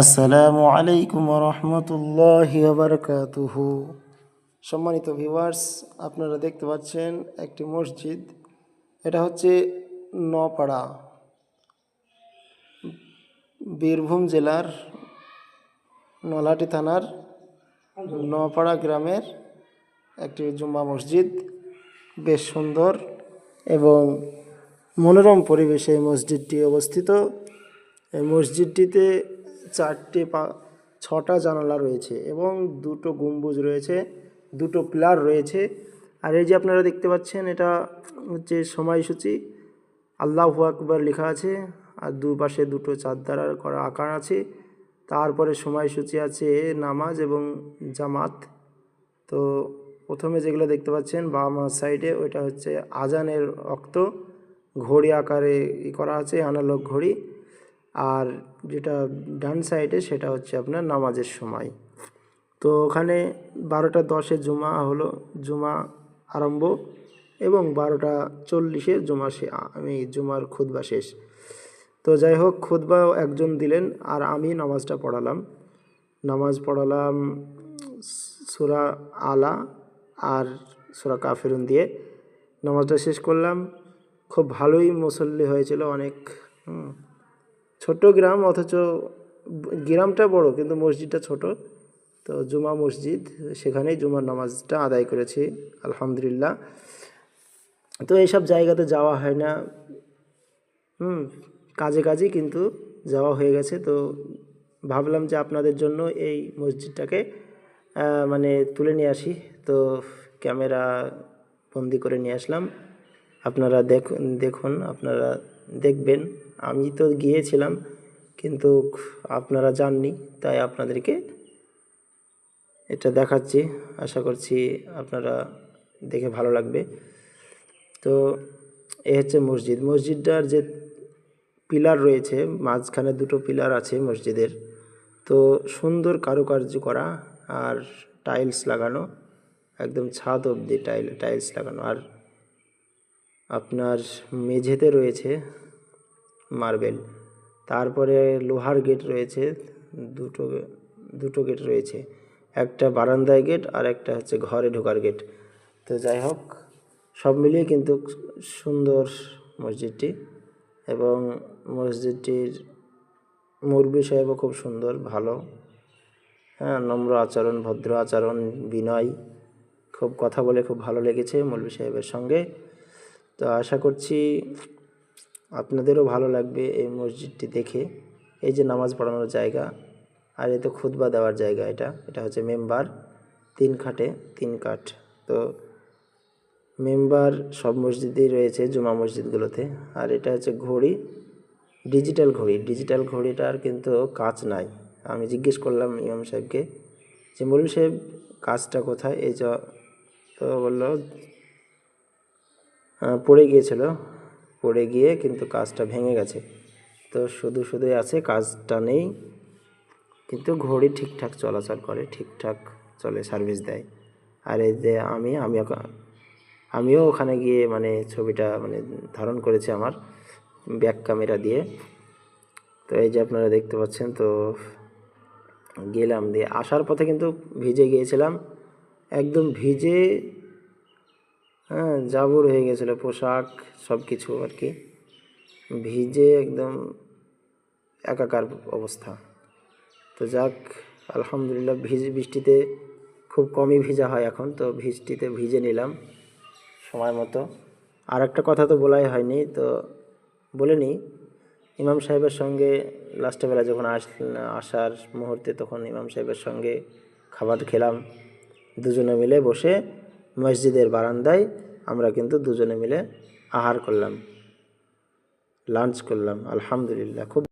আসসালামু আলাইকুম রহমতুল্লাহ বারকাতুহু সম্মানিত ভিউয়ার্স, আপনারা দেখতে পাচ্ছেন একটি মসজিদ। এটা হচ্ছে নপাড়া বীরভূম জেলার নলাটি থানার নপাড়া গ্রামের একটি জুম্মা মসজিদ। বেশ সুন্দর এবং মনোরম পরিবেশে এই মসজিদটি অবস্থিত। এই মসজিদটিতে চারটে পা, ছটা জানালা রয়েছে এবং দুটো গম্বুজ রয়েছে, দুটো পিলার রয়েছে। আর এই যে আপনারা দেখতে পাচ্ছেন, এটা হচ্ছে সময়সূচি আল্লাহু আকবার লেখা আছে, আর দুপাশে দুটো চার করা আকার আছে। তারপরে সময়সূচি আছে নামাজ এবং জামাত। তো প্রথমে যেগুলো দেখতে পাচ্ছেন, বাম সাইডে ওইটা হচ্ছে আজানের রক্ত। ঘড়ি আকারে করা আছে আনালগ ঘড়ি। আর যেটা ডান সাইডে সেটা হচ্ছে আপনার নামাজের সময়। তো ওখানে বারোটা দশে জুমা হলো, জুমা আরম্ভ এবং বারোটা চল্লিশে জুমা সে আমি জুমার খুদবা শেষ। তো যাই হোক খুদবা একজন দিলেন আর আমি নামাজটা পড়ালাম। নামাজ পড়ালাম সুরা আলা আর সুরা কাফেরুন দিয়ে। নামাজটা শেষ করলাম। খুব ভালোই মুসল্লি হয়েছিল অনেক। ছোট গ্রাম, অথচ গ্রামটা বড়, কিন্তু মসজিদটা ছোট। তো জুমা মসজিদ, সেখানেই জুমার নামাজটা আদায় করেছি, আলহামদুলিল্লাহ। তো এইসব জায়গাতে যাওয়া হয় না। হুম, কাজে কাজে কিন্তু যাওয়া হয়ে গেছে। তো ভাবলাম যে আপনাদের জন্য এই মসজিদটাকে মানে তুলে নিয়ে আসি। তো ক্যামেরা বন্দি করে নিয়ে আসলাম। আপনারা দেখুন দেখুন, আপনারা দেখবেন। আমি তো গিয়েছিলাম, কিন্তু আপনারা যাননি, তাই আপনাদেরকে এটা দেখাচ্ছি। আশা করছি আপনারা দেখে ভালো লাগবে। তো এ হচ্ছে মসজিদ। মসজিদটার যে পিলার রয়েছে, মাঝখানে দুটো পিলার আছে মসজিদের। তো সুন্দর কারুকার্য করা আর টাইলস লাগানো, একদম ছাদ অবধি টাইল, টাইলস লাগানো। আর আপনার মেঝেতে রয়েছে মার্বেল। তারপরে লোহার গেট রয়েছে, দুটো দুটো গেট রয়েছে। একটা বারান্দায় গেট আর একটা হচ্ছে ঘরে ঢোকার গেট। তো যাই হোক, সব মিলিয়ে কিন্তু সুন্দর মসজিদটি এবং মসজিদটির মুরবি সাহেবও খুব সুন্দর, ভালো। হ্যাঁ নম্র আচরণ, ভদ্র আচরণ, বিনয়, খুব কথা বলে খুব ভালো লেগেছে মৌলভী সাহেবের সঙ্গে। তো আশা করছি আপনাদেরও ভালো লাগবে এই মসজিদটি দেখে। এই যে নামাজ পড়ানোর জায়গা আর এ তো খুতবা দেওয়ার জায়গা এটা। এটা হচ্ছে মেম্বার, তিন খাটে তিন কাঠ। তো মেম্বার সব মসজিদেই রয়েছে, জুমা মসজিদগুলোতে। আর এটা হচ্ছে ঘড়ি, ডিজিটাল ঘড়ি। ডিজিটাল ঘড়িটার কিন্তু কাজ নাই। আমি জিজ্ঞেস করলাম ইমাম সাহেবকে যে, মৌলভী সাহেব কাজটা কোথায়? এই তো বলল পড়ে গিয়েছিল। পড়ে গিয়ে কিন্তু কাজটা ভেঙে গেছে। তো শুধু শুধুই আছে, কাজটা নেই, কিন্তু ঘড়ি ঠিকঠাক চলাচল করে, ঠিকঠাক চলে সার্ভিস দেয়। আর এই যে আমি আমি আমিও ওখানে গিয়ে মানে ছবিটা মানে ধারণ করেছি আমার ব্যাক ক্যামেরা দিয়ে। তো এই যে আপনারা দেখতে পাচ্ছেন, তো গেলাম দিয়ে আসার পথে কিন্তু ভিজে গিয়েছিলাম। একদম ভিজে হ্যাঁ জাবুর হয়ে গেছিল, পোশাক সব কিছু আর কি। ভিজে একদম একাকার অবস্থা। তো যাক, আলহামদুলিল্লাহ ভিজ বৃষ্টিতে খুব কমই ভিজা হয় এখন, তো ভিজটিতে ভিজে নিলাম সময় মতো। আর একটা কথা তো বলাই হয়নি, তো বলে নিই, ইমাম সাহেবের সঙ্গে লাস্টে বেলা যখন আস আসার মুহূর্তে তখন ইমাম সাহেবের সঙ্গে খাবার খেলাম। দুজনে মিলে বসে মসজিদের বারান্দায় আমরা কিন্তু দুজনে মিলে আহার করলাম লাঞ্চ করলাম আলহামদুলিল্লাহ খুব